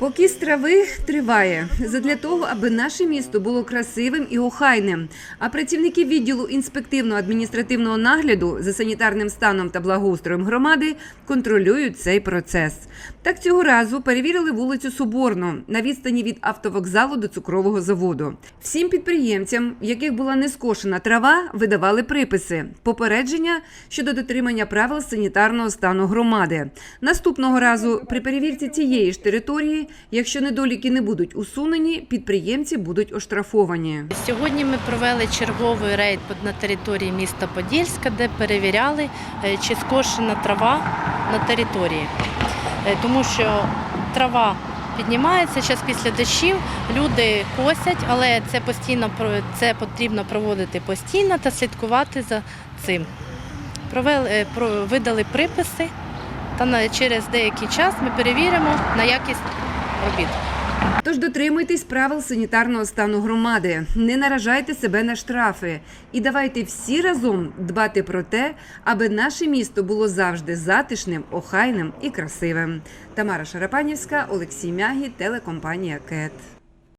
Покіс трави триває задля того, аби наше місто було красивим і охайним. А працівники відділу інспективно-адміністративного нагляду за санітарним станом та благоустроєм громади контролюють цей процес. Так цього разу перевірили вулицю Соборну на відстані від автовокзалу до цукрового заводу. Всім підприємцям, в яких була не скошена трава, видавали приписи, попередження щодо дотримання правил санітарного стану громади. Наступного разу при перевірці цієї ж території, якщо недоліки не будуть усунені, підприємці будуть оштрафовані. Сьогодні ми провели черговий рейд на території міста Подільська, де перевіряли, е, чи скошена трава на території. Е, Тому що трава піднімається зараз після дощів, люди косять, але це постійно це потрібно проводити постійно та слідкувати за цим. Провели, е, видали приписи, та через деякий час ми перевіримо на якість робіт. Тож дотримуйтесь правил санітарного стану громади, не наражайте себе на штрафи і давайте всі разом дбати про те, аби наше місто було завжди затишним, охайним і красивим. Тамара Шарапанівська, Олексій Мягі, телекомпанія КЕТ.